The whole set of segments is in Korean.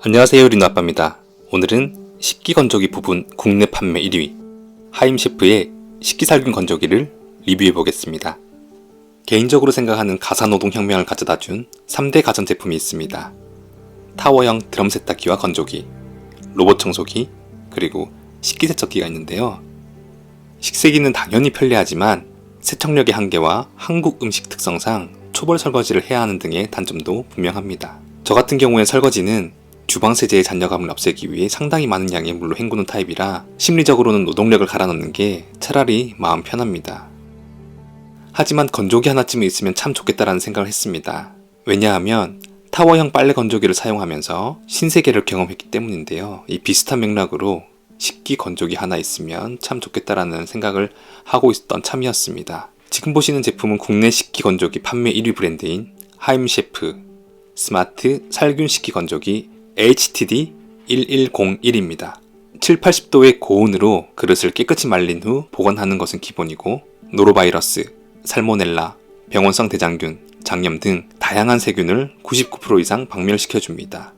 안녕하세요 리노아빠입니다. 오늘은 식기 건조기 부분 국내 판매 1위 하임셰프의 식기살균 건조기를 리뷰해 보겠습니다. 개인적으로 생각하는 가사노동 혁명을 가져다 준 3대 가전제품이 있습니다. 타워형 드럼 세탁기와 건조기, 로봇 청소기, 그리고 식기세척기가 있는데요. 식세기는 당연히 편리하지만 세척력의 한계와 한국 음식 특성상 초벌 설거지를 해야 하는 등의 단점도 분명합니다. 저 같은 경우에 설거지는 주방 세제의 잔여감을 없애기 위해 상당히 많은 양의 물로 헹구는 타입이라 심리적으로는 노동력을 갈아넣는 게 차라리 마음 편합니다. 하지만 건조기 하나쯤은 있으면 참 좋겠다라는 생각을 했습니다. 왜냐하면 타워형 빨래 건조기를 사용하면서 신세계를 경험했기 때문인데요. 이 비슷한 맥락으로 식기 건조기 하나 있으면 참 좋겠다라는 생각을 하고 있었던 참이었습니다. 지금 보시는 제품은 국내 식기 건조기 판매 1위 브랜드인 하임셰프 스마트 살균 식기 건조기 HTD 1101입니다. 7, 80도의 고온으로 그릇을 깨끗이 말린 후 보관하는 것은 기본이고 노로바이러스, 살모넬라, 병원성 대장균, 장염 등 다양한 세균을 99% 이상 박멸시켜 줍니다.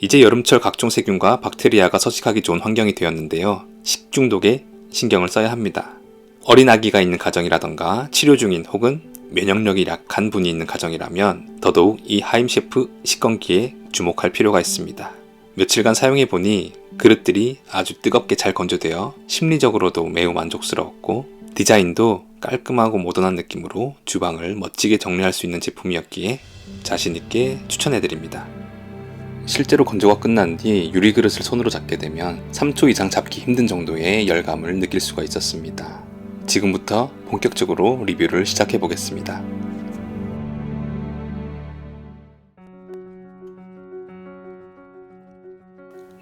이제 여름철 각종 세균과 박테리아가 서식하기 좋은 환경이 되었는데요. 식중독에 신경을 써야 합니다. 어린 아기가 있는 가정이라던가 치료 중인 혹은 면역력이 약한 분이 있는 가정이라면 더더욱 이 하임 셰프 식건기에 주목할 필요가 있습니다. 며칠간 사용해 보니 그릇들이 아주 뜨겁게 잘 건조되어 심리적으로도 매우 만족스러웠고 디자인도 깔끔하고 모던한 느낌으로 주방을 멋지게 정리할 수 있는 제품이었기에 자신있게 추천해드립니다. 실제로 건조가 끝난 뒤 유리 그릇을 손으로 잡게 되면 3초 이상 잡기 힘든 정도의 열감을 느낄 수가 있었습니다. 지금부터 본격적으로 리뷰를 시작해 보겠습니다.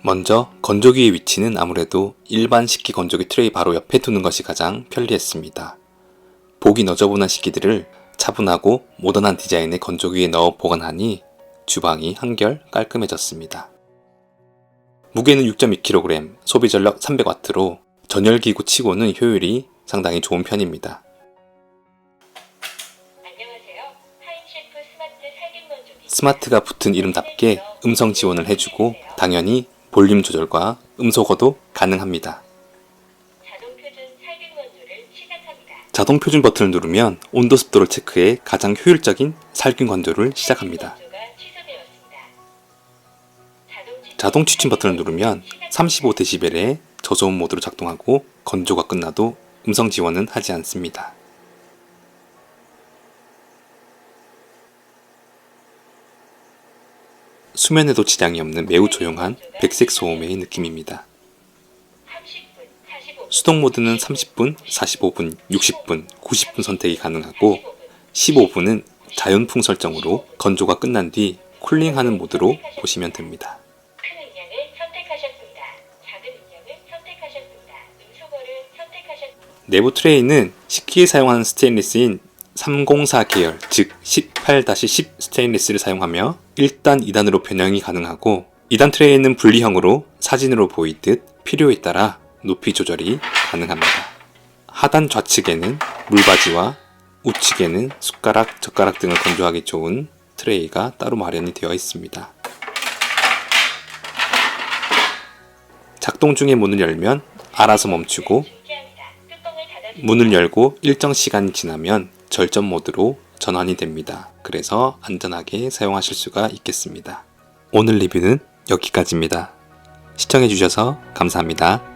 먼저 건조기의 위치는 아무래도 일반 식기 건조기 트레이 바로 옆에 두는 것이 가장 편리했습니다. 보기 너저분한 식기들을 차분하고 모던한 디자인의 건조기에 넣어 보관하니 주방이 한결 깔끔해졌습니다. 무게는 6.2kg, 소비 전력 300W로 전열기구 치고는 효율이 상당히 좋은 편입니다. 스마트. 스마트가 붙은 이름답게 음성 지원을 해주고 당연히 볼륨 조절과 음소거도 가능합니다. 자동 표준 버튼을 누르면 온도 습도를 체크해 가장 효율적인 살균 건조를 시작합니다. 자동 취침 버튼을 누르면 35dB의 저소음 모드로 작동하고 건조가 끝나도 음성 지원은 하지 않습니다. 수면에도 지장이 없는 매우 조용한 백색 소음의 느낌입니다. 30분, 45분, 수동 모드는 30분, 45분, 60분, 90분 선택이 가능하고 15분은 자연풍 설정으로 건조가 끝난 뒤 쿨링하는 모드로 보시면 됩니다. 내부 트레이는 식기에 사용하는 스테인리스인 304 계열, 즉 18-10 스테인리스를 사용하며 1단, 2단으로 변형이 가능하고 2단 트레이는 분리형으로 사진으로 보이듯 필요에 따라 높이 조절이 가능합니다. 하단 좌측에는 물바지와 우측에는 숟가락, 젓가락 등을 건조하기 좋은 트레이가 따로 마련이 되어 있습니다. 작동 중에 문을 열면 알아서 멈추고 문을 열고 일정 시간이 지나면 절전 모드로 전환이 됩니다. 그래서 안전하게 사용하실 수가 있겠습니다. 오늘 리뷰는 여기까지입니다. 시청해주셔서 감사합니다.